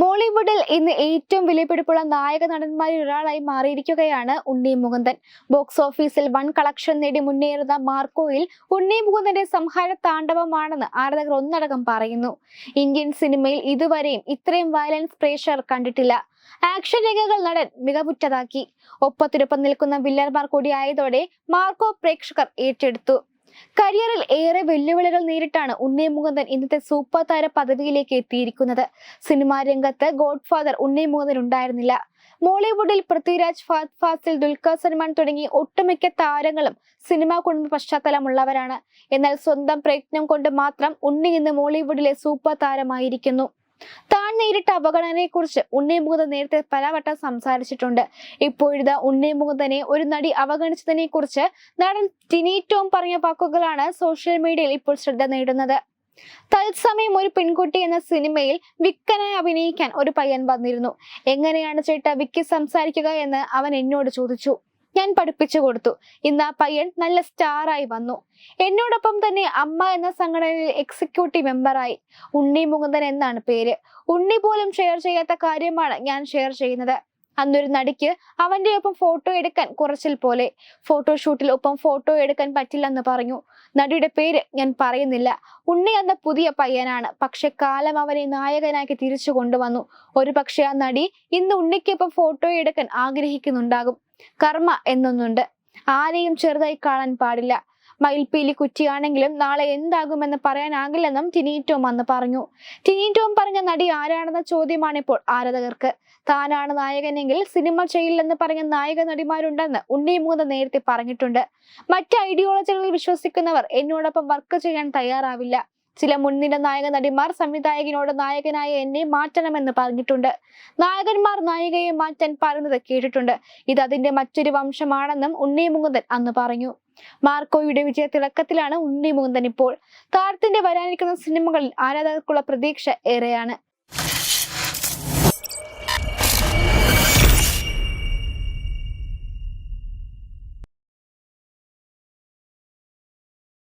മോളിവുഡിൽ ഇന്ന് ഏറ്റവും വിലപിടിപ്പുള്ള നായക നടന്മാരിൽ ഒരാളായി മാറിയിരിക്കുകയാണ് ഉണ്ണി മുകുന്ദൻ. ബോക്സ് ഓഫീസിൽ വൺ കളക്ഷൻ നേടി മുന്നേറുന്ന മാർക്കോയിൽ ഉണ്ണി മുകുന്ദന്റെ സംഹാര താണ്ഡവമാണെന്ന് ആരാധകർ ഒന്നടങ്കം പറയുന്നു. ഇന്ത്യൻ സിനിമയിൽ ഇതുവരെയും ഇത്രയും വയലൻസ് പ്രേക്ഷകർ കണ്ടിട്ടില്ല. ആക്ഷൻ രംഗങ്ങൾ നടൻ മികവുറ്റതാക്കി. ഒപ്പത്തിനൊപ്പം നിൽക്കുന്ന വില്ലന്മാർ കൂടിയായതോടെ മാർക്കോ പ്രേക്ഷകർ ഏറ്റെടുത്തു. കരിയറിൽ ഏറെ വെല്ലുവിളികൾ നേരിട്ടാണ് ഉണ്ണി മുകുന്ദൻ ഇന്നത്തെ സൂപ്പർ താര പദവിയിലേക്ക് എത്തിയിരിക്കുന്നത്. സിനിമാ രംഗത്ത് ഗോഡ് ഫാദർ ഉണ്ണി മുകുന്ദൻ ഉണ്ടായിരുന്നില്ല. മോളിവുഡിൽ പൃഥ്വിരാജ് ഫാത് ഫാസിൽ ദുൽഖർ സൽമാൻ തുടങ്ങി ഒട്ടുമിക്ക താരങ്ങളും സിനിമാ കുടുംബ പശ്ചാത്തലമുള്ളവരാണ്. എന്നാൽ സ്വന്തം പ്രയത്നം കൊണ്ട് മാത്രം ഉണ്ണി ഇന്ന് മോളിവുഡിലെ സൂപ്പർ താരമായിരിക്കുന്നു. താൻ നേരിട്ട അപകടനെ കുറിച്ച് ഉണ്ണിമുഖത്ത് നേരത്തെ പലവട്ടം സംസാരിച്ചിട്ടുണ്ട്. ഇപ്പോഴത്തെ ഉണ്ണിമുഖത്തനെ ഒരു നടി അവഗണിച്ചതിനെ കുറിച്ച് നടൻ ടിനി ടോം പറഞ്ഞ വാക്കുകളാണ് സോഷ്യൽ മീഡിയയിൽ ഇപ്പോൾ ശ്രദ്ധ നേടുന്നത്. തത്സമയം ഒരു പെൺകുട്ടി എന്ന സിനിമയിൽ വിക്കനായി അഭിനയിക്കാൻ ഒരു പയ്യൻ വന്നിരുന്നു. എങ്ങനെയാണ് ചേട്ടാ വിക്കി സംസാരിക്കുക എന്ന് അവൻ എന്നോട് ചോദിച്ചു. ഞാൻ പഠിപ്പിച്ചു കൊടുത്തു. ഇന്ന് ആ പയ്യൻ നല്ല സ്റ്റാറായി വന്നു. എന്നോടൊപ്പം തന്നെ അമ്മ എന്ന സംഘടനയിൽ എക്സിക്യൂട്ടീവ് മെമ്പറായി ഉണ്ണി മുകുന്ദൻ എന്നാണ് പേര്. ഉണ്ണി പോലും ഷെയർ ചെയ്യാത്ത കാര്യമാണ് ഞാൻ ഷെയർ ചെയ്യുന്നത്. അന്നൊരു നടിക്ക് അവന്റെ ഒപ്പം ഫോട്ടോ എടുക്കാൻ കുറച്ചിൽ പോലെ. ഫോട്ടോഷൂട്ടിൽ ഒപ്പം ഫോട്ടോ എടുക്കാൻ പറ്റില്ല എന്ന് പറഞ്ഞു. നടിയുടെ പേര് ഞാൻ പറയുന്നില്ല. ഉണ്ണി എന്ന പുതിയ പയ്യനാണ്. പക്ഷെ കാലം അവനെ നായകനാക്കി തിരിച്ചു കൊണ്ടുവന്നു. ഒരു പക്ഷെ ആ നടി ഇന്ന് ഉണ്ണിക്കൊപ്പം ഫോട്ടോ എടുക്കാൻ ആഗ്രഹിക്കുന്നുണ്ടാകും. കർമ്മ എന്നൊന്നുണ്ട്. ആരെയും ചെറുതായി കാണാൻ പാടില്ല. മയിൽപ്പീലി കുറ്റിയാണെങ്കിലും നാളെ എന്താകുമെന്ന് പറയാനാകില്ലെന്നും ടിനീറ്റോം അന്ന് പറഞ്ഞു. ടിനീറ്റോം പറഞ്ഞ നടി ആരാണെന്ന ചോദ്യമാണ് ഇപ്പോൾ ആരാധകർക്ക്. താനാണ് നായകനെങ്കിൽ സിനിമ ചെയ്യില്ലെന്ന് പറഞ്ഞ നായക നടിമാരുണ്ടെന്ന് ഉണ്ണി മൂന്ന് നേരത്തെ പറഞ്ഞിട്ടുണ്ട്. മറ്റ് ഐഡിയോളജികളിൽ വിശ്വസിക്കുന്നവർ എന്നോടൊപ്പം വർക്ക് ചെയ്യാൻ തയ്യാറാവില്ല. ചില മുൻനിര നായക നടിമാർ സംവിധായകനോട് നായകനായ എന്നെ മാറ്റണമെന്ന് പറഞ്ഞിട്ടുണ്ട്. നായകന്മാർ നായികയെ മാറ്റാൻ പറയുന്നത് കേട്ടിട്ടുണ്ട്. ഇത് അതിന്റെ മറ്റൊരു വംശമാണെന്നും ഉണ്ണി മുകുന്ദൻ അന്ന് പറഞ്ഞു. മാർക്കോയുടെ വിജയ തിളക്കത്തിലാണ് ഉണ്ണി മുകുന്ദൻ ഇപ്പോൾ. താരത്തിന്റെ വരാനിരിക്കുന്ന സിനിമകളിൽ ആരാധകർക്കുള്ള പ്രതീക്ഷ ഏറെയാണ്.